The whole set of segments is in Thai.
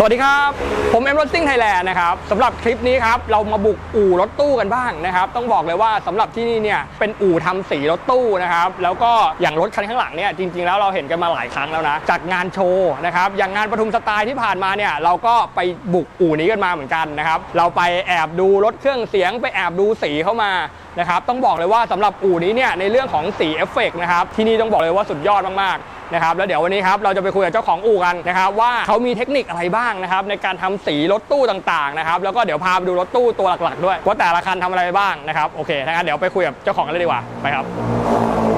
สวัสดีครับ ผมเอ็มรถซิ่งไทยแลนด์นะครับสำหรับคลิปนี้ครับ เรามาบุกอู่รถตู้กันบ้างนะครับ ต้องบอกเลยว่าสำหรับที่นี่เนี่ยเป็นอู่ทำสีรถตู้นะครับ แล้วก็อย่างรถคันข้างหลังเนี่ยจริง ๆ แล้วเราเห็นกันมาหลายครั้งแล้วนะ จากงานโชว์นะครับ อย่างงานปทุมสไตล์ที่ผ่านมาเนี่ยเราก็ไปบุกอู่นี้กันมาเหมือนกันนะครับ เราไปแอบดูรถเครื่องเสียงไปแอบดูสีเข้ามานะครับ ต้องบอกเลยว่าสำหรับอู่นี้เนี่ยในเรื่องของสีเอฟเฟกต์นะครับที่นี่ต้องบอกเลยว่าสุดยอดมากๆ นะครับแล้วเดี๋ยววันนี้ครับเราจะไปคุยกับเจ้าของอู่กันนะครับว่าเขามีเทคนิคอะไรบ้างนะครับในการทำสีรถตู้ต่างๆนะครับแล้วก็เดี๋ยวพาไปดูรถตู้ตัวหลักๆ ด้วยว่าแต่ละคันทำอะไรบ้างนะครับโอเคถ้างั้นเดี๋ยวไปคุยกับเจ้าของกันเลยดีกว่าไปครับ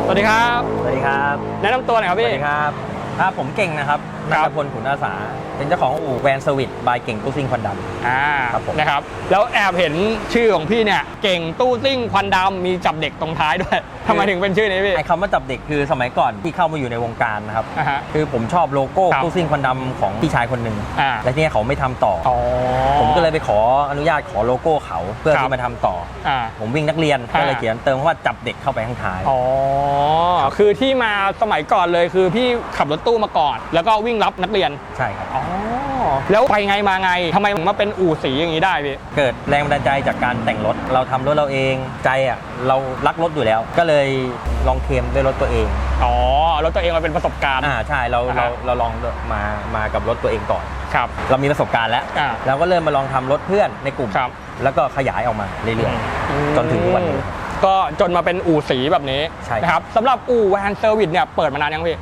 สวัสดีครับ สวัสดีครับ แนะนำตัวหน่อยครับสวัพี่สดีครับครับผมเก่งนะครับครันับทพลขุนอาสา เป็นเจ้าของอู่แวนเซอร์วิสบายเก่งตู้ซิงควันดอ่าครับผม นะครับ แล้วแอบเห็นชื่อของพี่เนี่ย เก่งตู้ซิ่งควันดำมีจับเด็กตรงท้ายด้วยทำไมถึงเป็นชื่อนี้ำพี่ ไอ้คำว่าจับเด็กคือสมัยก่อนที่เข้ามาอยู่ในวงการนะครับ อ่าฮะ คือผมชอบโลโก้ครับตู้ซิงควันดำของพี่ชายคนหนึ่งอ่า และทีนี้เขาไม่ทำต่อออ๋อ ผมก็เลยไปขออนุญาตขอโลโก้เขาเพื่อครับ ที่มาทำต่อ อ่า ผมวิ่งนักเรียนอ่าก็เลยเขียนเติมว่าจับเด็กเข้าไปข้างท้าย อ๋อ คือที่มาสมัยก่อนเลยคือพี่ขับรถตู้มาก่อน แล้วก็วิ่งรับนักเรียน ใช่ครับ อ๋อแล้วไปไงมาไงทำไมถึงมาเป็นอู่สีอย่างนี้ได้พี่ เกิดแรงบันดาลใจจากการแต่งรถ เราทำรถเราเองใจอะเรารักรถอยู่แล้ว ก็เลยลองเคลมด้วยรถตัวเองอ๋อรถตัวเองมาเป็นประสบการณ์ อ่าใช่เราอ่าเราฮะเราลองมามากับรถตัวเองก่อน ครับ เรามีประสบการณ์แล้ว อ่าเราก็เริ่มมาลองทำรถเพื่อนในกลุ่ม ครับ แล้วก็ขยายออกมาเรื่อยๆจนถึงทุกวันนี้ ก็จนมาเป็นอู่สีแบบนี้ใช่ครับนะครับสำหรับอู่แวนเซอร์วิสเนี่ยเปิดมานานยังพี่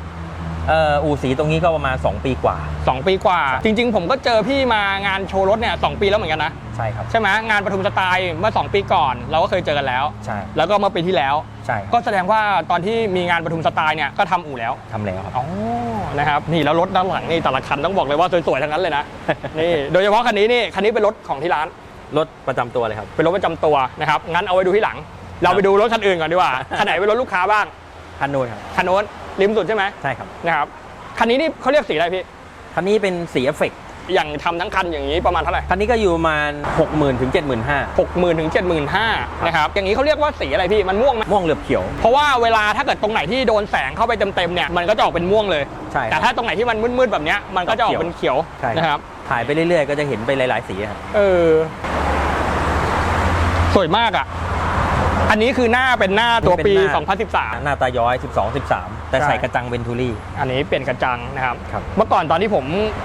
เอ่ออู่สีตรงนี้ก็ประมาณ 2 ปีกว่าสองปีกว่า จริง ๆ ผมก็เจอพี่มางานโชว์รถเนี่ยสองปีแล้วเหมือนกันนะ ใช่ครับ ใช่ไหมงานปทุมสไตล์เมื่อ 2 ปีก่อน เราก็เคยเจอกันแล้ว ใช่ แล้วก็เมื่อปีที่แล้ว ใช่ครับก็แสดงว่าตอนที่มีงานปทุมสไตล์เนี่ยก็ทำอู่แล้วทำแล้วครับอ๋อนะครับนี่แล้วรถด้านหลังนี่แต่ละคันต้องบอกเลยว่าสวยๆทั้งนั้นเลยนะนี่โดยเฉพาะคันนี้นี่คันนี้เป็นรถของที่ร้านรถประจำตัวเลยครับเป็นรถประจำตัวนะครับงั้นเอาไว้ดูที่หลัง เราไปดูรถคันอื่นก่อนดีกว่าคันไหนเป็นรถลูกค้าบ้างคันนู้นครับคันโน้น ริมสุดใช่ไหมใช่ครับ นะครับคันนี้นี่เขาเรียกสีอะไรพี่ คันนี้เป็นสีเอฟเฟกต์อย่างทำทั้งคันอย่างนี้ประมาณเท่าไหร่คันนี้ก็อยู่ประมาณ60,000ถึง75,000หกหมื่นถึงเจ็ดหมื่นห้านะครับ อย่างนี้เขาเรียกว่าสีอะไรพี่ มันม่วงไหมม่วงเหลือบเขียว เพราะว่าเวลาถ้าเกิดตรงไหนที่โดนแสงเข้าไปเต็มๆเนี่ย มันก็จะออกเป็นม่วงเลย ใช่คแต่รับ ถ้าตรงไหนที่มันมืดๆแบบเนี้ย มันก็จะออกเป็นเขียวใช่ครับ นะครับ ถ่ายไปเรื่อยๆ ก็จะเห็นไปหลายๆสีครับ เออ สวยมากอะ อันนี้คือหน้าเป็นหน้าตัวปี เป็นหน้า 2013 หน้าตาย้อย 12 13 แต่ใช่ ใส่กระจังเวนทูรี่ อันนี้เปลี่ยนกระจังนะครับ ครับเมื่อก่อนตอนที่ผม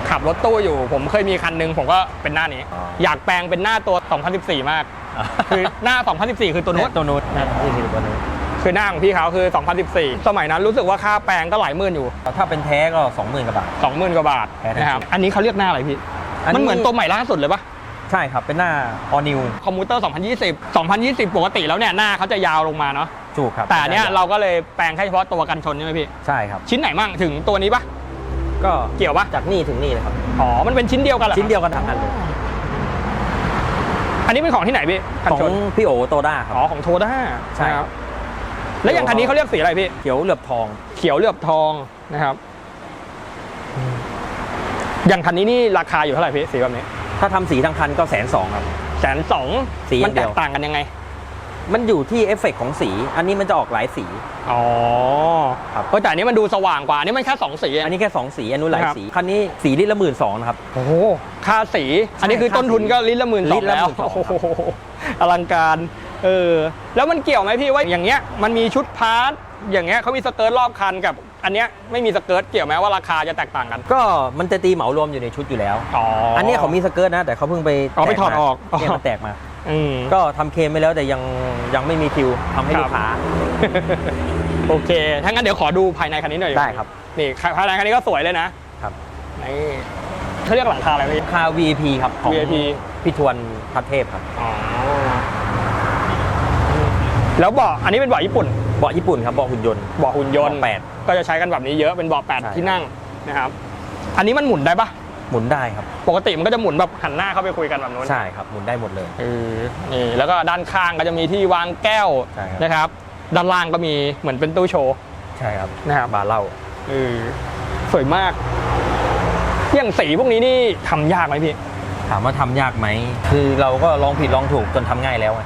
ขับรถตู้อยู่ ผมเคยมีคันหนึงผมก็เป็นหน้านี้ อ๋ออ อยากแปลงเป็นหน้าตัว 2014 มาก คือหน้า 2014 คือตัวนู้นตัวนู้นนี่คือตัวนู้นคือหน้าของพี่เขาคือ 2014 สมัยนั้นรู้สึกว่าค่าแปลงก็หลายหมื่นอยู่ ถ้าเป็นแท้ก็ 20,000กว่าบาท 20,000กว่าบาทแท้ทั้งนะครับชุดอันนี้เขาเรียกหน้าอะไรพี่ อันนี้ มันเหมือนตัวใหม่ล่าสุดเลยปะ ใช่ครับ เป็นหน้าออนิวคอมพิวเตอร์ 2020 2020 ปกติแล้วเนี่ยหน้าเขาจะยาวลงมาเนาะถูกครับแต่อันเนี้ยเราก็เลยแปลงแค่เฉพาะตัวกันชนใช่ไหมพี่ ใช่ครับ ชิ้นไหนมั่งถึงตัวนี้ปะก็เกี่ยวปะจากนี่ถึงนี่เลยครับ อ๋อ มันเป็นชิ้นเดียวกันเหรอชิ้นเดียวกันทั้งอันเลย อันนี้เป็นของที่ไหนพี่กันของชนพี่โอโตด้าครับ อ๋อของโทด้าใช่ครับ แล้วอย่างคันนี้เขาเรียกสีอะไรพี่ เขียวเหลือบทองเขียวเหลือบทองนะครับ อย่างคันนี้นี่ราคาอยู่เท่าไหร่พี่สีแบบนี้ ถ้าทำสีทั้งคันก็แสนสองครับ แสนสองสีอมัย่างเดีแตยวกต่างกันยังไง มันอยู่ที่เอฟเฟกต์ของสี อันนี้มันจะออกหลายสี อ๋อครับ เพราะแต่อันนี้มันดูสว่างกว่าอันนี้มันแค่สองสีเองอันนี้แค่ 2 สีอันนู้นหลายครับสี คันนี้สีลิตรละหมื่นสองนะครับ โอ้โหค่าสี อันนี้คือต้นทุนก็ลิตรละหมื่นลิสองตรละแล้ว12,000 โอ้โหอลังการเออแล้วมันเกี่ยวไหมพี่ว่าอย่างเงี้ยมันมีชุดพาร์ทอย่างเงี้ยเขามีสเกิร์ตรอบคันกับ อันเนี้ยไม่มีสเกิร์ตเกี่ยวไหมว่าราคาจะแตกต่างกัน ก็มันจะตีเหมารวมอยู่ในชุดอยู่แล้ว อ๋ออั อันเนี้ยเขามีสเกิร์ตนะ แต่เขาเพิ่งไปอ๋อไปแตถอดมาออกอ๋อเนี่ยมันแตกมา อืม ก็ทำเคลมไปแล้วแต่ยังยังไม่มีคิวทำให้ครับลูกค้า โอเค ถ้างั้นเดี๋ยวขอดูภายในคันนี้หน่อยได้ครับ นี่ภายในคันนี้ก็สวยเลยนะครับ นี่เขาเรียกหลังคาอะไรพี่คา VIP ครับของ VIP พี่ทวนพัทเทพครับ อ๋อ แล้วเบาะอันนี้เป็นเบาะญี่ปุ่น เบาะญี่ปุ่นครับเบาะหุ่นยนต์เบาะหุ่นยนต์เบาะแปดก็จะใช้กันแบบนี้เยอะเป็นเบาะแปดใช่ ที่นั่งนะครับ อันนี้มันหมุนได้ปะหมุนได้ครับปกติมันก็จะหมุนแบบหันหน้าเข้าไปคุยกันแบบนู้นใช่ครับหมุนได้หมดเลย เออนี่แล้วก็ด้านข้างก็จะมีที่วางแก้วใช่ครับ นะครับ ด้านล่างก็มีเหมือนเป็นตู้โชว์ใช่ครับนะครับบาร์เหล้าเออสวยมากอย่างสีพวกนี้นี่ทำยากไหมพี่ถามว่าทำยากไหม คือเราก็ลองผิดลองถูกจนทำง่ายแล้วไง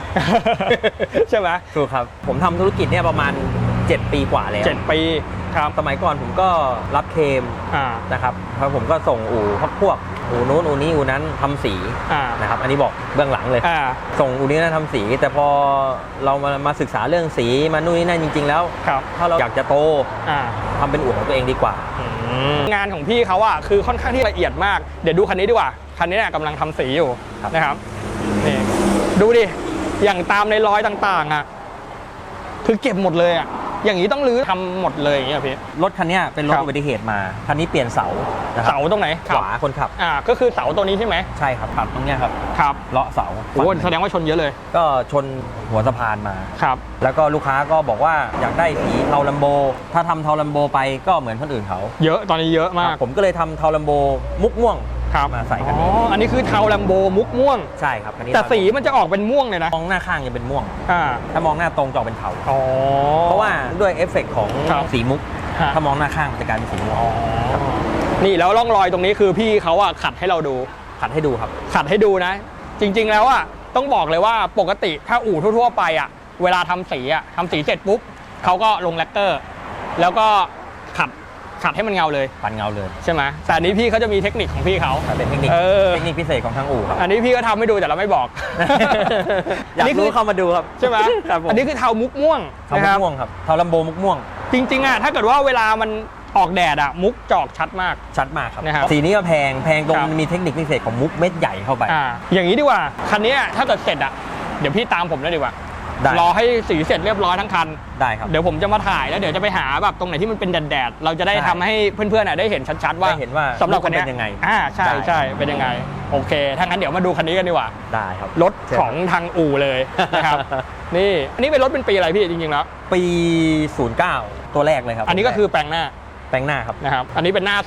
ใช่ไหมถูกครับ ผมทำธุรกิจเนี่ยประมาณ 7 ปีกว่าแล้วเจ็ดปีทครับสมัยก่อนผมก็รับเคมอ่านะครับแล้วผมก็ส่งอู่พักพวกอู่นู้นอู่นี้อู่นั้นทำสีอ่านะครับ อันนี้บอกเบื้องหลังเลยอ่าส่งอู่นี้นั้นทำสี แต่พอเรามามาศึกษาเรื่องสีมานู่นนี่นั่นจริง ๆ แล้วครับถ้าเราอยากจะโตอ่าทำเป็นอู่ของตัวเองดีกว่างานของพี่เขาอะคือค่อนข้างที่ละเอียดมาก เดี๋ยวดูคันนี้ดีกว่า คันนี้เนี่ยกำลังทำสีอยู่ครับนะครับนี่ดูดิ อย่างตามในรอยต่างๆอะคือเก็บหมดเลยอะอย่างนี้ต้องรื้อทำหมดเลยอย่างเงี้ยพี่รถคันเนี้ยเป็นรถครับอุบัติเหตุมาคันนี้เปลี่ยนเสานะครัเสาตรงไหนขวาคนขับอ่าก็คือเสาตัวนี้ใช่ไหมใช่ครับขับตรงเนี้ยครับครับเลาะเสาโอ้โหแสดงว่าชนเยอะเลย ก็ชนหัวสะพานมาครับแล้วก็ลูกค้าก็บอกว่าอยากได้สีเทาลัมโบ ถ้าทำเทาลัมโบไปก็เหมือนคนอื่นเขาเยอะตอนนี้เยอะมาก ผมก็เลยทำเทาลัมโบมุกม่วง ครับมาใส่คันอ๋นี้ออันนี้คือเทาแลมโบมุกม่วง ใช่ครับคันนี้แต่สีมันจะออกเป็นม่วงเลยนะมองหน้าข้างจะเป็นม่วงอ่าถ้ามองหน้าตรงจะออกเป็นเทาอ๋อเพราะว่าด้วยเอฟเฟกต์ของครับสีมุกฮะถ้ามองหน้าข้างจะกลายเป็นสีม่วงครับนี่แล้วร่องรอยตรงนี้คือพี่เขาอะขัดให้เราดูขัดให้ดูครับ ขัดให้ดูนะ จริง ๆ แล้วอะต้องบอกเลยว่าปกติถ้าอู่ทั่ว ๆ ไปอะเวลาทำสีอะทำสีเสร็จปุ๊บเขาก็ลงแลกเกอร์ แล้วก็ขัด ขัดให้มันเงาเลย ปันเงาเลยใช่ไหมแต่อันนี้พี่เขาจะมีเทคนิคของพี่เขาเป็นเทคนิคเออ เทคนิคพิเศษของทางอู่ครับอันนี้พี่ก็ทำให้ดูแต่เราไม่บอก อยากนนี้คืรู้เข้ามาดูครับใช่ไหมครับผมอันนี้คือเทามุกม่วงเทานะมุคกรับม่วงครับเทาลัมโบมุกม่วง จริงๆอะถ้าเกิดว่าเวลามันออกแดดอะมุกจอกชัดมาก ชัดมากครับ นะครับสีนี้ก็แพง แพงตรงครับ มีเทคนิคพิเศษของมุกเม็ดใหญ่เข้าไป อ่าอย่างนี้ดีกว่าคันนี้ถ้าเกิดเสร็จอะเดี๋ยวพี่ตามผมเลยดีกว่า ได้ รอให้สีเสร็จเรียบร้อยทั้งคัน ได้ครับ เดี๋ยวผมจะมาถ่ายแล้วเดี๋ยวจะไปหาแบบตรงไหนที่มันเป็นแดดๆเราจะได้ใช่ทำให้เพื่อนๆอะได้เห็นชัดๆว่าได้เห็นว่าสำหรับคันนี้มุกมันเป็นยังไงอ่าใช่ได้ ใช่เป็นยังไง โอเค ถ้างั้นเดี๋ยวมาดูคันนี้กันดีกว่า ได้ครับ รถของทางอู่เลยนะครับ นี่อันนี้เป็นรถเป็นปีอะไรพี่จริงๆแล้ว ปี 09 ตัวแรกเลยครับอันนี้ก็คือแปลงหน้าแปลงหน้าครับนะครับ อันนี้เป็นหน้า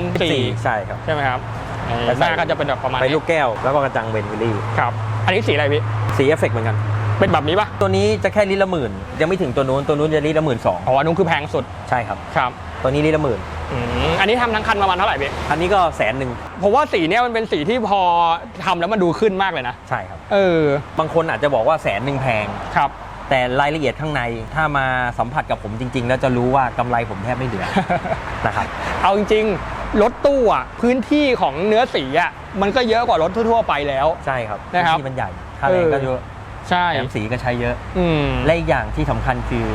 2004 ใช่ครับ ใช่ไหมครับเออแต่หใส่น้าก็จะเป็นแบบประมาณไปนี้ลูกแก้วแล้วก็กระจังเวนวิลลี่ ครับ อันนี้สีอะไรพี่ สีเอฟเฟกต์เหมือนกัน เป็นแบบนี้ปะตัวนี้จะแค่ลิตรละหมื่นยังไม่ถึงตัวนู้นตัวนู้นจะลิตรละหมื่นสองอ๋ออันนู้นคือแพงสุดใช่ครับครับตัวนี้ลิตรละหมื่นอืมอันนี้ทำทั้งคันประมาณเท่าไหร่พี่อันนี้ก็แสนหนึ่งผมว่าสีเนี้ยมันเป็นสีที่พอทำแล้วมันดูขึ้นมากเลยนะใช่ครับ เออบางคนอาจจะบอกว่าแสนหนึ่งแพงครับแต่รายละเอียดข้างในถ้ามาสัมผัสกับผมจริง ๆ แล้วจะรู้ว่ากำไรผมแทบไม่เหลือนะครับเอาจริงๆรถตู้อะพื้นที่ของเนื้อสีอะมันก็เยอะกว่ารถทั่วๆไปแล้วใช่ครับนะครับที่มันใหญ่ค่าแรงก็เยอะ ใช่ แถมสีก็ใช้เยอะ อืมและอีกอย่างที่สำคัญคือ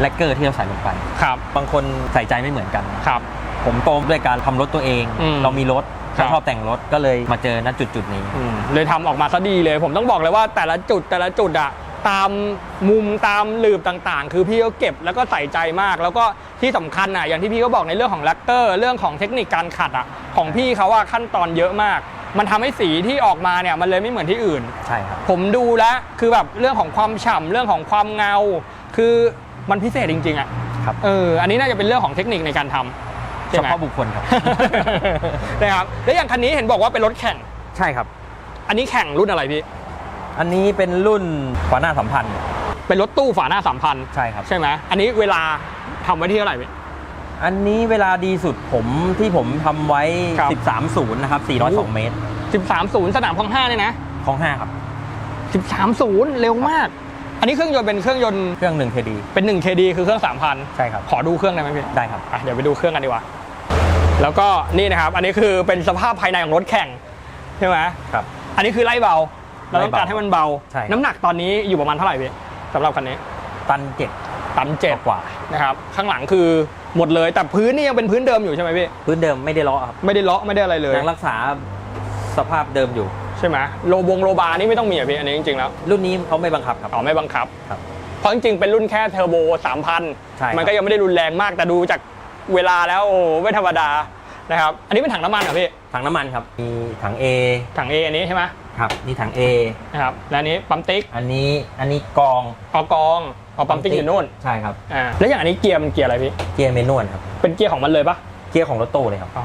แลกเกอร์ที่เราใส่ลงไป ครับบางคนใส่ใจไม่เหมือนกันครับ ผมโตด้วยการทำรถตัวเอง อืมเรามีรถครับชอบแต่งรถก็เลยมาเจอณจุดจุดๆนี้ อืมเลยทำออกมาซะดีเลย ผมต้องบอกเลยว่าแต่ละจุดแต่ละจุดอะตามมุมตามหลืบต่างๆ คือพี่ก็เก็บแล้วก็ใส่ใจมาก แล้วก็ที่สำคัญอะอย่างที่พี่ก็บอกในเรื่องของแลกเตอร์ เรื่องของเทคนิคการขัดอะของพี่เขาว่าขั้นตอนเยอะมาก มันทำให้สีที่ออกมาเนี่ยมันเลยไม่เหมือนที่อื่น ใช่ครับ ผมดูแล้วคือแบบเรื่องของความฉ่ำเรื่องของความเงา คือมันพิเศษจริง ๆอะครับเอออันนี้น่าจะเป็นเรื่องของเทคนิคในการทำใช่เฉไหมพาะบุคคลครับนะครับแล้วอย่างคันนี้เห็นบอกว่าเป็นรถแข่งใช่ครับ อันนี้แข่งรุ่นอะไรพี่อันนี้เป็นรุ่นขวาหน้าสัมพันธ์เป็นรถตู้ฝาหน้าสามพันใช่ครับใช่ไหมอันนี้เวลาทำไว้ที่เท่าไหร่พี่ อันนี้เวลาดีสุดผมที่ผมทำไว้ ครับ 13.0 นะครับ 402 เมตร 13ศูนย์สนามของห้าเนี่ยนะ ของ 5 ครับ 13ศูนย์เร็วมาก อันนี้เครื่องยนต์เป็นเครื่องยนต์เครื่อง1 KD เป็น 1 KD คือเครื่อง 3,000 ใช่ครับ ขอดูเครื่องได้ไหมพี่ได้ครับ อะเดี๋ยวไปดูเครื่องกันดีกว่า แล้วก็นี่นะครับ อันนี้คือเป็นสภาพภายในของรถแข่งใช่ไหมครับ อันนี้คือไล่เบา เราต้องการไล่เบาให้มันเบา ใช่ครับ น้ำหนักตอนนี้อยู่ประมาณเท่าไหร่พี่สำหรับคันนี้ ตันเจ็ด ตันเจ็ดกว่านะครับข้างหลังคือหมดเลยแต่พื้นนี่ยังเป็นพื้นเดิมอยู่ใช่ไหมพี่พื้นเดิมไม่ได้เลาะครับไม่ได้เลาะไม่ได้อะไรเลยยังรักษาสภาพเดิมอยู่ใช่ไหมโลบงโลบานี่ไม่ต้องมีอะพี่อันนี้จริงๆแล้ว รุ่นนี้เขาไม่บังคับครับอ๋อไม่บังคับครับเพราะจริงๆเป็นรุ่นแค่เทอร์โบใช่ครั3,000บมันก็ยังไม่ได้รุนแรงมากแต่ดูจากเวลาแล้วโอ้ไม่ธรรมดานะครับอันนี้เป็นถังน้ำมันเหรอพี่ถังน้ำมันครับมีถัง A ถัง A อันนี้ใช่ไหมครับมีถัง A นะครับและอันนี้ปั๊มติ๊กอันนี้อันนี้กองออกอง เอาปั๊มติ๊กอยู่นู่นใช่ครับอ่าแล้วอย่างอันนี้เกียร์มันเกียร์อะไรพี่เกียร์เมนวลครับเป็นเกียร์ของมันเลยปะเกียร์ของรถตู้เลยครับอ๋อ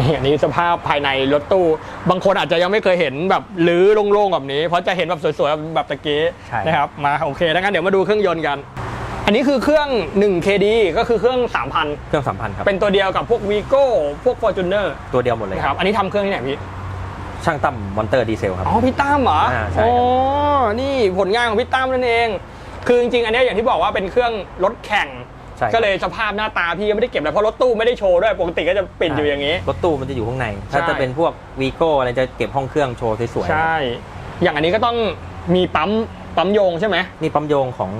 นี่อันนี้สภาพภายในรถตู้ บางคนอาจจะยังไม่เคยเห็นแบบลื้อโล่งๆแบบนี้ เพราะจะเห็นแบบสวยๆแบบตะกี้ใช่นะครับมาโอเคดังนั้นเดี๋ยวมาดูเครื่องยนต์กัน อันนี้คือเครื่อง 1 KD ก็คือเครื่อง 3,000 เครื่องสัมพันธ์ครับ เป็นตัวเดียวกับพวก Vigo พวก Fortuner ตัวเดียวหมดเลยนะคครัรับบอันนี้ทำเครื่องที่ไหนพี่ช่างตั้มมอนเตอร์ดีเซลครับ อ๋อ พี่ตั้มเหรออ่าใช่อ๋ครัอนี่ผลงานของพี่ตั้มนั่นเอง คือจริงๆ อันเนี้ยอย่างที่บอกว่าเป็นเครื่องรถแข่ง ใช่ครับ ก็เลยสภาพหน้าตาพี่ก็ไม่ได้เก็บเลยเพราะรถตู้ไม่ได้โชว์ด้วยปกติก็จะปิดอยู่อย่างนี้ รถตู้มันจะอยู่ข้างใน ถ้าใช่ จะเป็นพวกวีโก้อะไรจะเก็บห้องเครื่องโชว์สวยๆใช่อย่างอันนี้ก็ต้องมีปั๊มปั๊มโยงใช่ไหมนี่ปั๊มโยงของ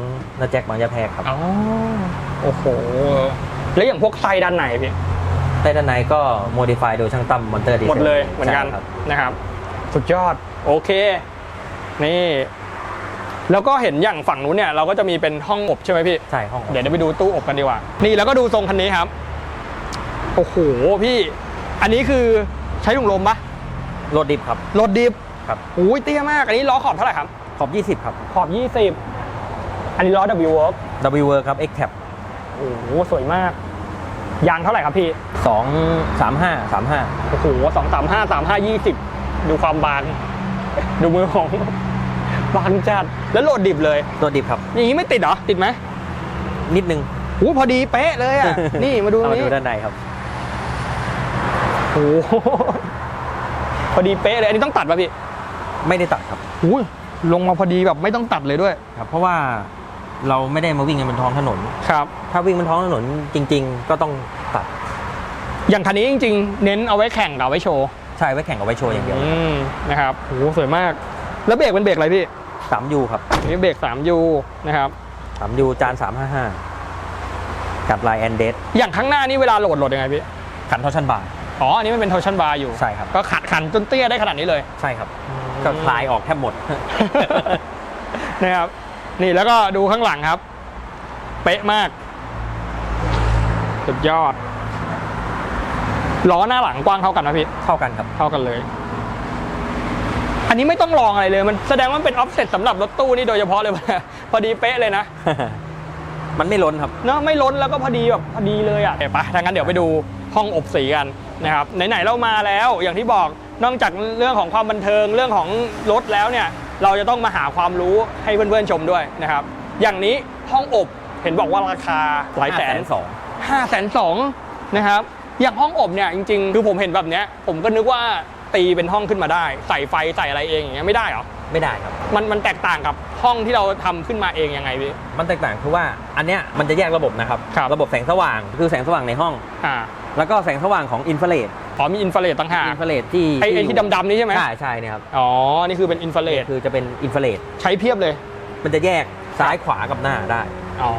นาแจ็คบางยาแพรกครับอ๋อโอ้โห แล้วอย่างพวกไส้ด้านในพี่ ใต้ด้านในก็โมดิฟายโดยช่างตั้มมอนเตอร์ดีหมดเลยเหมือนกันครับ นะครับ สุดยอด โอเค นี่ แล้วก็เห็นอย่างฝั่งนู้นเนี่ยเราก็จะมีเป็นห้องอบใช่ไหมพี่ ใช่ห้องเดี๋ยวเราไปดูตู้อบกันดีกว่า นี่แล้วก็ดูทรงคันนี้ครับ โอ้โหพี่ อันนี้คือใช้ถุงลมปะรถดิบครับ รถดิบครับโอ้ยเตี้ยมาก อันนี้ล้อขอบเท่าไหร่ครับ ขอบ 20 ครับ ขอบ 20 อันนี้ล้อ W Work W Work ครับ X Cap โอ้โหสวยมาก ยางเท่าไหร่ครับพี่ 2 35 35 โอ้โหสองสามห้าสามห้ายี่สิบดูความบางดูมือของ บางจัดแล้วโหลดดิบเลยรถดิบครับอย่างนี้ไม่ติดเหรอ ติดไหมนิดนึงโอ้พอดีเป๊ะเลยอะ นี่มาดูเอามานี้ดูด้านในครับ โอ้โหพอดีเป๊ะเลย อันนี้ต้องตัดป่ะพี่ไม่ได้ตัดครับอุ้ยลงมาพอดีแบบไม่ต้องตัดเลยด้วย ครับ เพราะว่าเราไม่ได้มาวิ่งกันบนท้องถนน ครับ ถ้าวิ่งบนท้องถนนจริง ๆ ก็ต้องตัดอย่างคันนี้จริงๆ เน้นเอาไว้แข่งกับเอาไว้โชว์ ใช่ไว้แข่งกับไว้โชว์อย่างเดียว อืมนะครับโอ้โหสวยมาก แล้วเบรกเป็นเบรกอะไรพี่3 U ครับอันนี่เบรก 3U นะครับ3 U จาน355กับลายแอนเดสอย่างข้างหน้านี่เวลาโหลดโหลดยังไงพี่ขันทอชันบาร์อ๋ออันนี้มันเป็นโทชันบาร์อยู่ใช่ครับก็ขัดขันจนเตี้ยได้ขนาดนี้เลยใช่ครับก็คลายออกแทบหมดนะครับนี่แล้วก็ดูข้างหลังครับ เป๊ะมาก สุดยอดล้อหน้าหลังกว้างเท่ากันนะพี่เท่ากันครับ เท่ากันเลย อันนี้ไม่ต้องลองอะไรเลย มันแสดงว่ามันเป็นออฟเซ็ตสำหรับรถตู้นี่โดยเฉพาะเลย พอดีเป๊ะเลยนะมันไม่ล้นครับเนาะไม่ล้นแล้วก็พอดีแบบพอดีเลยอะเดี๋ยวไปถ้างั้นเดี๋ยวไปดูห้องอบสีกันนะครับไหนๆเรามาแล้วอย่างที่บอกนอกจากเรื่องของความบันเทิงเรื่องของรถแล้วเนี่ย เราจะต้องมาหาความรู้ให้เพื่อนๆชมด้วยนะครับ อย่างนี้ห้องอบเห็นบอกว่าราคาหลายแสนสองห้าแสนสองนะครับอย่างห้องอบเนี่ยจริง ๆ คือผมเห็นแบบเนี้ยผมก็นึกว่า ตีเป็นห้องขึ้นมาได้ ใส่ไฟใส่อะไรเองอย่างเงี้ยไม่ได้เหรอไม่ได้ครับ มันมันแตกต่างกับห้องที่เราทำขึ้นมาเองยังไงพี่ มันแตกต่างคือว่าอันเนี้ยมันจะแยกระบบนะครับครับระบบแสงสว่างคือแสงสว่างในห้องอ่าแล้วก็แสงสว่างของอินฟราเรดอ๋อมีอินฟราเรดต่างหากอินฟราเรดที่ไอ้ไอ้ที่ยู่ดำๆนี่ใช่ไหมใช่ใช่เนี่ยครับอ๋อนี่คือเป็นอินฟราเรดคือจะเป็นอินฟราเรดใช้เพียบเลย มันจะแยกซ้ายขวากับหน้าได้ อ๋อ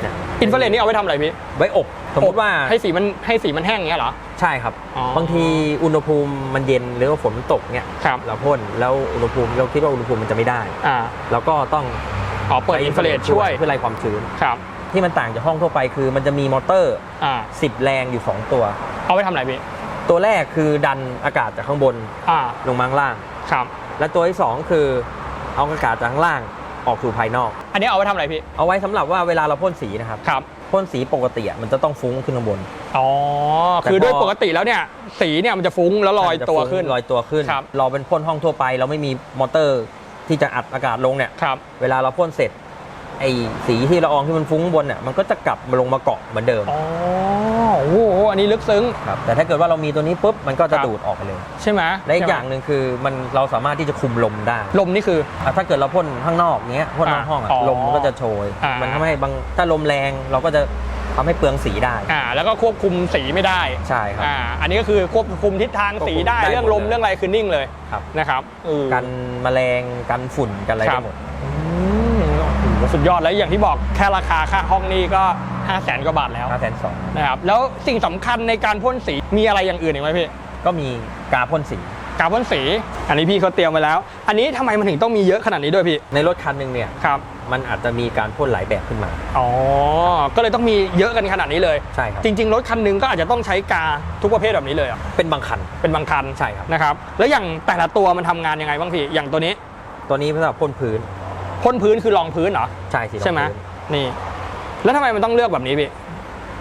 เนี่ยอินฟราเรดนี่เอาไว้ทำอะไรพี่ไว้อบสมมติว่าให้สีมันให้สีมันแห้งอย่างเงี้ยเหรอ ใช่ครับอ๋อบางทีอุณหภูมิมันเย็นหรือว่าฝนตกเนี่ยครับเราพ่นแล้วอุณหภูมิเราคิดว่าอุณหภูมิมันจะไม่ได้อ่าเราก็ต้องอ๋อเปิดอินฟราเรดช่วยเพื่อไล่ความชื้นครับที่มันต่างจากห้องทั่วไปคือมันจะมีมอเตอร์อ่า10แรงอยู่ 2 ตัว เอาไว้ทำอะไรพี่ตัวแรกคือดันอากาศจากข้างบนอ่าลงมาข้างล่างครับและตัวที่ 2 คือเอาอากาศจากข้างล่าง ออกสู่ภายนอก อันนี้เอาไว้ทำอะไรพี่ เอาไว้สำหรับว่าเวลาเราพ่นสีนะครับครับ พ่นสีปกติอะมันจะต้องฟุ้งขึ้นข้างบน อ๋อ แต่คือด้วยพอปกติแล้วเนี่ย สีเนี่ยมันจะฟุ้งแล้วลอยมันจะตัวฟุ้งขึ้น ลอยตัวขึ้น ครับ เราเป็นพ่นห้องทั่วไป เราไม่มีมอเตอร์ที่จะอัดอากาศลงเนี่ย ครับ เวลาเราพ่นเสร็จไอ้สีที่ละอองที่มันฟุ้งบนเนี่ยมันก็จะกลับมาลงมาเกาะเหมือนเดิม อ๋อโอ้โหอันนี้ลึกซึ้ง ครับแต่ถ้าเกิดว่าเรามีตัวนี้ปุ๊บมันก็จะครับดูดออกไปเลยใช่ไหมและอีกใช่ไหมอย่างหนึ่งคือมันเราสามารถที่จะคุมลมได้ลมนี่คือ อะถ้าเกิดเราพ่นข้างนอกเงี้ยพ่นนอกห้องอะอ๋อลมมันก็จะโชย อ่ามั มันทำให้บางถ้าลมแรงเราก็จะทำให้เปลืองสีได้ อ่าแล้วก็ควบคุมสีไม่ได้ใช่ครับ อ่าอันนี้ก็คือควบคุมทิศทางสีได้ควบคุมได้เรื่องลมหมดเลย เรื่องอะไรคือนิ่งเลยครับ นะครับเออ กันแมลงกันฝุ่นกันอะไรครัได้บหมด อืมโอ้โหสุดยอดแล้วอย่างที่บอกแค่ราคาค่าห้องนี่ก็ 5 0 0แสนกว่าบาทแล้วค่าแสนสองนะครับแล้วสิ่งสำคัญในการพ่นสีมีอะไรอย่างอื่นอีกไหมพี่ก็มีกาพ่นสี การพ่นสี อันนี้พี่เขาเตรียมไว้แล้ว อันนี้ทำไมมันถึงต้องมีเยอะขนาดนี้ด้วยพี่ในรถคันหนึ่งเนี่ย ครับมันอาจจะมีการพ่นหลายแบบขึ้นมา อ๋อก็เลยต้องมีเยอะกันขนาดนี้เลย ใช่ครับ จริง ๆ รถคันหนึงก็อาจจะต้องใช้กาทุกประเภทแบบนี้เลยอะเป็นบางคัน เป็นบางคันใช่ครับ นะครับแล้วอย่างแต่ละตัวมันทำงานยังไงบ้างพี่อย่างตัวนี้ตัวนี้สำหรับพ่นพื้นพ่นพื้นคือรองพื้นเหรอ ใช่สีรองใช่ไหมพื้นนี่ แล้วทำไมมันต้องเลือกแบบนี้พี่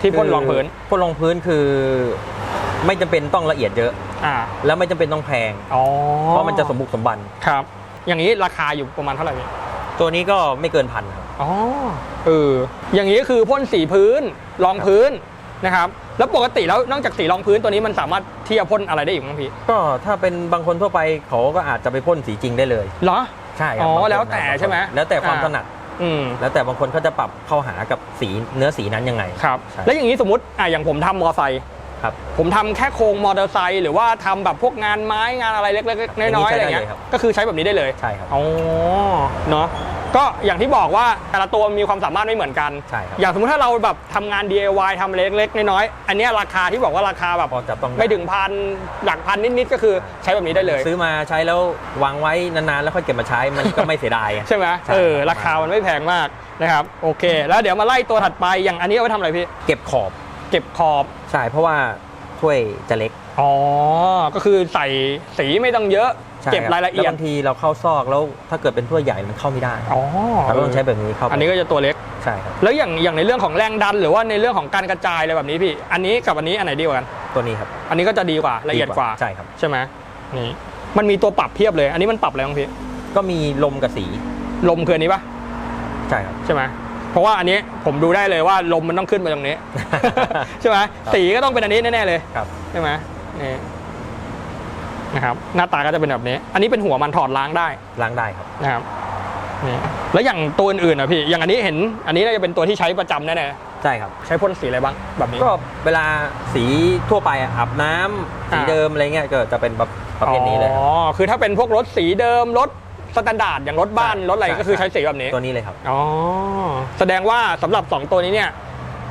ที่พ่นรองพื้นพ่นรองพื้นคือไม่จำเป็นต้องละเอียดเยอะ อ่าแล้วไม่จำเป็นต้องแพง อ๋อเพราะมันจะสมบุกสมบัน ครับ อย่างนี้ราคาอยู่ประมาณเท่าไหร่พี่ตัวนี้ก็ไม่เกินพันครับ อ๋อเอออย่างนี้คือพ่นสีพื้นรองพื้นนะครับ แล้วปกติแล้วนอกจากสีรองพื้นตัวนี้มันสามารถที่จะพ่นอะไรได้อีกบ้างพี่ก็ถ้าเป็นบางคนทั่วไปเขาก็อาจจะไปพ่นสีจริงได้เลย เหรอ ใช่ครับอ๋อบางคนแล้วแต่ใช่ไหมแล้วแต่ความอ่า ถนัด ออืม แล้วแต่บางคนเขาจะปรับเข้าหากับสีเนื้อสีนั้นยังไง ครับ ใช่ แล้วอย่างนี้สมมติอะอย่างผมทำมอเตอร์ไซค์ครับ ผมทำแค่โครงมอเตอร์ไซค์หรือว่าทำแบบพวกงานไม้งานอะไรเล็กๆน้อยๆอะไรเงี้ย อย่างนี้ใช้ได้เลยครับ ก็คือใช้แบบนี้ได้เลย ใช่ครับ อ๋อ เนาะ ก็อย่างที่บอกว่าแต่ละตัวมีความสามารถไม่เหมือนกัน ใช่ครับอย่างสมมติถ้าเราแบบทำงาน DIY ทำเล็กๆน้อยๆอันเนี้ยราคาที่บอกว่าราคาแบบพอจับต้องด้ ไม่ถึงพันหลักพันนิดๆก็คือใช้แบบนี้ได้เลย ซื้อมาใช้แล้ววางไว้นานๆแล้วค่อยเก็บมาใช้มันก็ไม่เสียดายไง ใช่ไหมใช่เออครับราคามันไม่แพงมากนะครับ โอเค แล้วเดี๋ยวมาไล่ตัวถัดไป อย่างอันนี้เอาไว้ทำอะไรพี่ เก็บขอบเก็บขอบ ใช่เพราะว่าถ้วยจะเล็ก อ๋อ ก็คือใส่สีไม่ต้องเยอะ ใช่เก็บครายละเอียแวด บางทีเราเข้าซอกแล้วถ้าเกิดเป็นถ้วยใหญ่มันเข้าไม่ได้อ๋อเราต้องใช้แบบนี้เข้าไปอันนี้ก็จะตัวเล็ก ใช่ครับแล้วอย่างอย่างในเรื่องของแรงดัน หรือว่าในเรื่องของการกระจายอะไรแบบนี้พี่ อันนี้กับอันนี้อันไหนดีกว่ากัน ตัวนี้ครับอันนี้ก็จะดีกว่าละเอียดกว่า ใช่ครับ ใช่ไหมนี่มันมีตัวปรับเพียบเลย อันนี้มันปรับอะไรบ้างพี่ ก็มีลมกับสีลมคืออันนี้ปะใช่ครับ ใช่ไหมเพราะว่าอันนี้ผมดูได้เลยว่าลมมันต้องขึ้นมาตรงนี้ ใช่ไหมสีก็ต้องเป็นอันนี้แน่ๆเลยครับ ใช่ไหมนี่ นะครับหน้าตาก็จะเป็นแบบนี้ อันนี้เป็นหัวมันถอดล้างได้ล้างได้ครับนะครับนี่แล้วอย่างตัวอื่นๆอะพี่อย่างอันนี้เห็นอันนี้น่าจะเป็นตัวที่ใช้ประจำแน่ใช่ครับๆใช้พ่นสีอะไรบ้างแบบนี้ก็เวลาสีทั่วไปอะอาบน้ำสีอ่าเดิมอะไรเงี้ยก็จะเป็นประประเภทนี้เลยคอ๋รับอคือถ้าเป็นพวกรถสีเดิมรถสแตนดาร์ดอย่างรถบ้านใช่รถอะไรใช่ก็คือใช้สีแบบนี้ตัวนี้เลยครับอ๋อแสดงว่าสำหรับ 2 ตัวนี้เนี่ย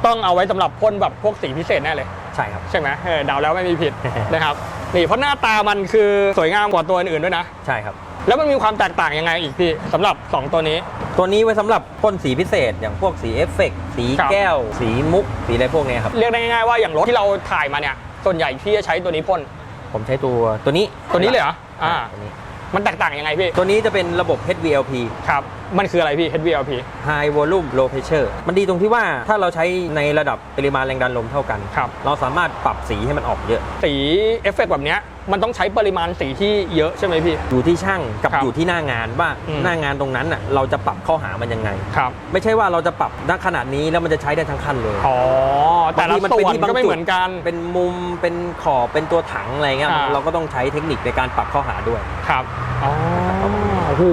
ต้องเอาไว้สำหรับพ่นแบบพวกสีพิเศษแน่เลยใช่ครับใช่ไหมเออเดาแล้วไม่มีผิดนะครับ นี่เพราะหน้าตามันคือสวยงามกว่าตัวอื่นๆด้วยนะ ใช่ครับ แล้วมันมีความแตกต่างยังไงอีกพี่สำหรับ 2 ตัวนี้ ตัวนี้ไว้สำหรับพ่นสีพิเศษ อย่างพวกสีเอฟเฟกต์สีครับแก้ว สีมุก สีอะไรพวกเนี้ยครับ เรียกได้ง่ายๆว่าอย่างรถที่เราถ่ายมาเนี่ย ส่วนใหญ่ที่จะใช้ตัวนี้พ่น ผมใช้ตัวตัวนี้ตัวนี้เลยเหรออ่า ตัวนี้ มันแตกต่างยังไงพี่ ตัวนี้จะเป็นระบบ HVLP ครับ มันคืออะไรพี่ HVLP High Volume Low Pressure มันดีตรงที่ว่าถ้าเราใช้ในระดับปริมาณแรงดันลมเท่ากัน ครับ เราสามารถปรับสีให้มันออกเยอะ สีเอฟเฟกต์แบบเนี้ย มันต้องใช้ปริมาณสีที่เยอะใช่ไหมพี่ อยู่ที่ช่างกับครับอยู่ที่หน้างานว่าอืม หน้างานตรงนั้นน่ะเราจะปรับเข้าหามันยังไง ครับ ไม่ใช่ว่าเราจะปรับณขนาดนี้แล้วมันจะใช้ได้ทั้งคันเลยอ๋อ แต่ละบางทีมันส่เป็นวนที่บางก็ไม่จุดเหมือนกัน เป็นมุมเป็นขอบเป็นตัวถังอะไรเงี้ยอ่า เราก็ต้องใช้เทคนิคในการปรับเข้าหาด้วย ครับ อ๋อ โอ้โห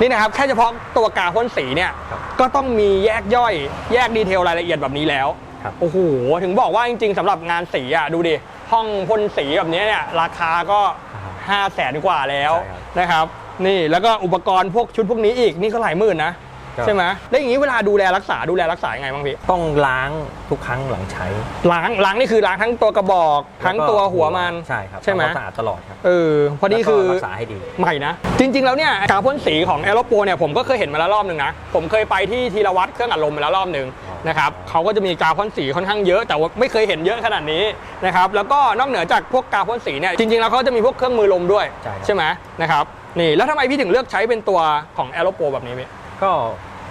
นี่นะครับ แค่เฉพาะตัวกาพ่นสีเนี่ย ครับก็ต้องมีแยกย่อย แยกดีเทลรายละเอียดแบบนี้แล้ว ครับ โอ้โห ถึงบอกว่าจริงๆสำหรับงานสีอะ ดูดิ ห้องพ่นสีแบบนี้เนี่ยราคาก็ 5 0 0แสนกว่าแล้วใช่ครับ นะครับ นี่แล้วก็อุปกรณ์พวกชุดพวกนี้อีกนี่ก็หลายหมื่นนะครับใช่ไหมแล้วอย่างนี้เวลาดูแลรักษาดูแลรักษายังไงบ้างพี่ต้องล้างทุกครั้งหลังใช้ล้างล้างนี่คือล้างทั้งตัวกระบอกทั้งแล้ก็ตัวหัวมัน ใช่ครับใช่ไหม ทำความสะอาดตลอดครับเออพอดีคือ แล้วก็รักษาให้ดี ใหม่นะ จริง ๆ แล้วเนี่ยกาวพ่นสีของแอโรโปเนี่ยผมก็เคยเห็นมาแล้วรอบหนึ่งนะ ผมเคยไปที่ธีรวัตรเครื่องอัดลมมาแล้วรอบหนึ่งอ๋อ นะครับเขาก็จะมีกาวพ่นสีค่อนข้างเยอะแต่ว่าไม่เคยเห็นเยอะขนาดนี้นะครับแล้วก็นอกเหนือจากพวกกาวพ่นสีเนี่ยจริงๆแล้วเขาจะมีพวกเครื่องมือลมด้วยใช่ครับใช่ไหมนะครับนี่แล้วทำไมพี่ถึงเลือกใช้เป็นตัวของแอโรโปแบบนี้พี่ก็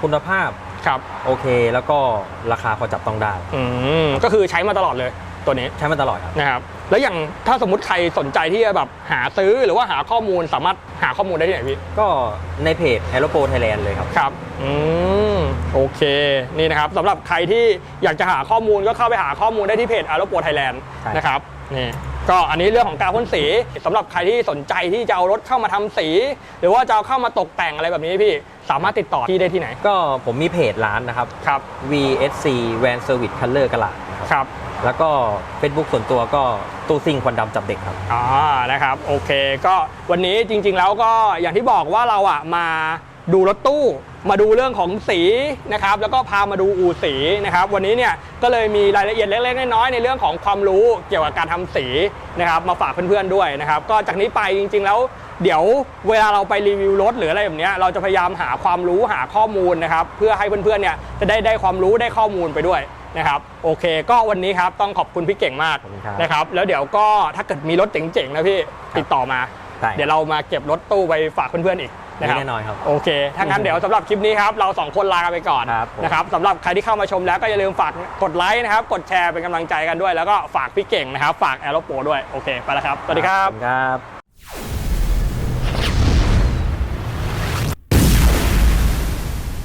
คุณภาพครับโอเค แล้วก็ราคาพอจับต้องได้ อืมก็คือใช้มาตลอดเลยตัวนี้ใช้มาตลอดครับ นะครับ แล้วอย่างถ้าสมมติใครสนใจที่จะแบบหาซื้อหรือว่าหาข้อมูลสามารถหาข้อมูลได้ที่ไหนพี่ ก็ในเพจ a e r o p o Thailand เลยครับ ครับ อืม โอเคนี่นะครับสำหรับใครที่อยากจะหาข้อมูลก็เข้าไปหาข้อมูลได้ที่เพจอาร์โปไทยแลนด์ใช่ นะครับนี่ก็อันนี้เรื่องของการพ่นสีสำหรับใครที่สนใจที่จะเอารถเข้ามาทำสี หรือว่าจะเอาเข้ามาตกแต่งอะไรแบบนี้พี่สามารถติดต่อที่ได้ที่ไหนก็ผมมีเพจร้านนะครับ ครับ VSC Van Service Color กระลาดนะ ครับครับ แล้วก็ Facebook ส่วนตัวก็ตู้ซิงควันดำจับเด็กครับ อ่านะครับ โอเค ก็วันนี้จริง ๆ แล้วก็อย่างที่บอกว่าเราอะมาดูรถตู้มาดูเรื่องของสีนะครับแล้วก็พามาดูอู่สีนะครับวันนี้เนี่ยก็เลยมีรายละเอียดเล็กๆน้อยๆในเรื่องของความรู้เกี่ยวกับการทำสีนะครับมาฝากเพื่อนๆด้วยนะครับก็จากนี้ไปจริงๆแล้ว เดี๋ยวเวลาเราไปรีวิวรถหรืออะไรแบบเนี้ยเราจะพยายามหาความรู้หาข้อมูลนะครับเพื่อให้เพื่อนๆเนี่ยจะได้ได้ความรู้ได้ข้อมูลไปด้วย นะครับโอเค ก็วันนี้ครับต้องขอบคุณพี่เก่งมากขอบคุณครับนะครับ แล้วเดี๋ยวก็ถ้าเกิดมีรถเจ๋งๆนะพี่ติดต่อมา ได้ เดี๋ยวเรามาเก็บรถตู้ไปฝากเพื่อนๆอีกนะครับ แน่นอนครับ โอเค ถ้างั้นเดี๋ยวสำหรับคลิปนี้ครับเราสองคนลากันไปก่อนครับผม นะครับสำหรับใครที่เข้ามาชมแล้วก็อย่าลืมฝากกดไลค์นะครับ กดแชร์เป็นกำลังใจกันด้วย แล้วก็ฝากพี่เก่งนะครับ ฝากแอโรโปด้วย โอเค ไปแล้วครับ สวัสดีครับ ขอณครับ